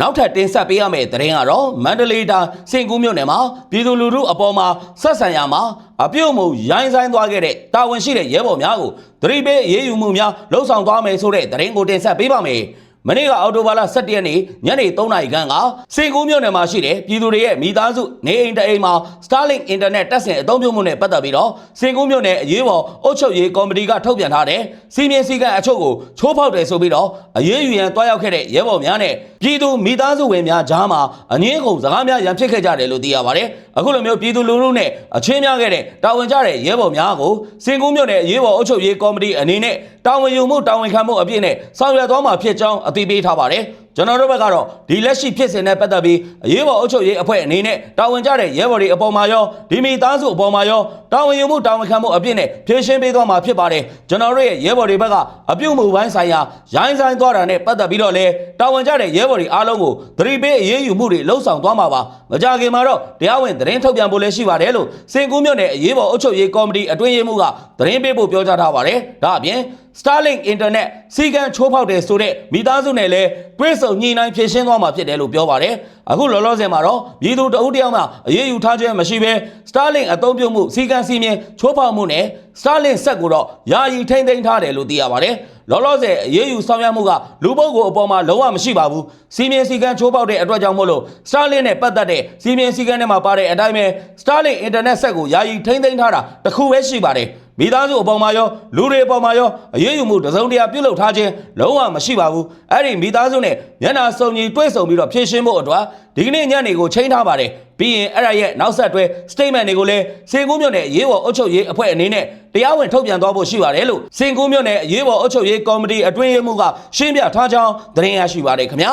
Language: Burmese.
နောက်ထပ်တင်ဆက်ပေးရမယ့်သတင်းကတော့မန္တလေးတိုင်းစင်ကူးမြို့နယ်မှာပြည်သူလူထုအပေါ်မှာဆက်ဆံရမှာအပြုတ်မှုရိုင်းဆိုင်သွားခဲ့တဲ့တာဝန်ရှိတဲ့ရဲဘော်များကိုသတိပေးအေးအေးယူမှုများလှုံ့ဆော်သွားမယ်ဆိုတဲ့သတင်းကိုတင်ဆက်ပေးပါမယ်။ မနေ့ကအော်တိုဘာလ17ရက်နေ့ညနေ3နာရီခန့်ကစင်ကူးမြို့နယ်မှာရှိတဲ့ပြည်သူတွေရဲ့မိသားစုနေအိမ်တအိမ်မှာ Starlink Internet တက်ဆင်အသုံးပြုမှုနဲ့ပတ်သက်ပြီးတော့စင်ကူးမြို့နယ်အရေးပေါ်အုပ်ချုပ်ရေးကော်မတီကထုတ်ပြန်ထားတဲ့စီမင်းစည်းကမ်းအချို့ကိုချိုးဖောက်တယ်ဆိုပြီးတော့အရေးယူရန်တွားရောက်ခဲ့တဲ့ရဲဘော်များနဲ့ပြည်သူမိသားစုဝင်များကြားမှာအငင်းအခုံစကားများရန်ဖြစ်ခဲ့ကြတယ်လို့သိရပါတယ်။အခုလိုမျိုးပြည်သူလူထုနဲ့အချင်းများခဲ့တဲ့တာဝန်ကျတဲ့ရဲဘော်များကိုစင်ကူးမြို့နယ်အရေးပေါ်အုပ်ချုပ်ရေးကော်မတီအနေနဲ့တာဝန်ယူမှုတာဝန်ခံမှုအပြည့်နဲ့ဆောင်ရွက်သွားမှာဖြစ်ကြောင်းအသိပေးထားပါတယ်။ ကျွန်တော်တို့ဘက်ကတော့ဒီလက်ရှိဖြစ်စဉ်နဲ့ပတ်သက်ပြီးအရေးပေါ်အုပ်ချုပ်ရေးအဖွဲ့အနေနဲ့တာဝန်ကျတဲ့ရဲဘော်တွေအပေါ်မှာရောဒီမိသားစုအပေါ်မှာရောတာဝန်ယူမှုတာဝန်ခံမှုအပြည့်နဲ့ဖြည့်ရှင်းပေးသွားမှာဖြစ်ပါတယ်ကျွန်တော်တို့ရဲ့ရဲဘော်တွေဘက်ကအပြုတ်မှုပိုင်းဆိုင်ရာရိုင်းဆိုင်သွားတာနဲ့ပတ်သက်ပြီးတော့လဲတာဝန်ကျတဲ့ရဲဘော်တွေအားလုံးကိုသတိပေးအရေးယူမှုတွေလှုံ့ဆော်သွားမှာပါမကြခင်မှာတော့တရားဝင်သတင်းထုတ်ပြန်ဖို့လည်းရှိပါတယ်လို့စင်ကူးမြို့နယ်အရေးပေါ်အုပ်ချုပ်ရေးကော်မတီအတွင်းရေးမှူးကသတင်းပေးဖို့ပြောကြားထားပါတယ်ဒါအပြင် Starlink Internet စီကံချိုးဖောက်တယ်ဆိုတဲ့မိသားစုနဲ့လည်းတွဲဆုံညှိနှိုင်းဖြည့်ရှင်းသွားမှာဖြစ်တယ်လို့ပြောပါတယ်။အခုလောလောဆယ်မှာတော့ပြည်သူတအုပ်တယောက်မှအရေးယူထားခြင်းမရှိဘဲ Starlink အသုံးပြုမှုစီကံစီမင်းချိုးဖောက်မှုနဲ့ Starlink ဆက်ကိုတော့ယာယီထိမ့်သိမ်းထားတယ်လို့သိရပါတယ်။လောလောဆယ်အရေးယူဆောင်ရွက်မှုကလူပုဂ္ဂိုလ်အပေါ်မှာလုံးဝမရှိပါဘူး။စီမင်းစီကံချိုးဖောက်တဲ့အတွက်ကြောင့်မို့လို့ Starlink နဲ့ပတ်သက်တဲ့စီမင်းစီကံထဲမှာပါတဲ့အတိုင်းပဲ Starlink Internet ဆက်ကိုယာယီထိမ့်သိမ်းထားတာတစ်ခုပဲရှိပါတယ်။ မိသားစုအပေါ်မှာရောလူတွေအပေါ်မှာရောအရေးယူမှုတစ်စုံတရာပြုလုပ်ထားခြင်းလုံးဝမရှိပါဘူးအဲ့ဒီမိသားစုနဲ့မျက်နှာစုံညီတွေ့ဆုံပြီးတော့ဖြည့်ရှင်းဖို့အတွက်ဒီကနေ့ညနေကိုချိန်ထားပါတယ်ပြီးရင်အဲ့ဒါရဲ့နောက်ဆက်တွဲ statement တွေကိုလည်းစင်ကူးမြို့နယ်ရေးပေါ်အုပ်ချုပ်ရေးအဖွဲ့အနေနဲ့တရားဝင်ထုတ်ပြန်သွားဖို့ရှိပါတယ်လို့စင်ကူးမြို့နယ်ရေးပေါ်အုပ်ချုပ်ရေးကော်မတီအတွင်းရေးမှူးကရှင်းပြထားကြောင်းသတင်းရရှိပါတယ်ခင်ဗျာ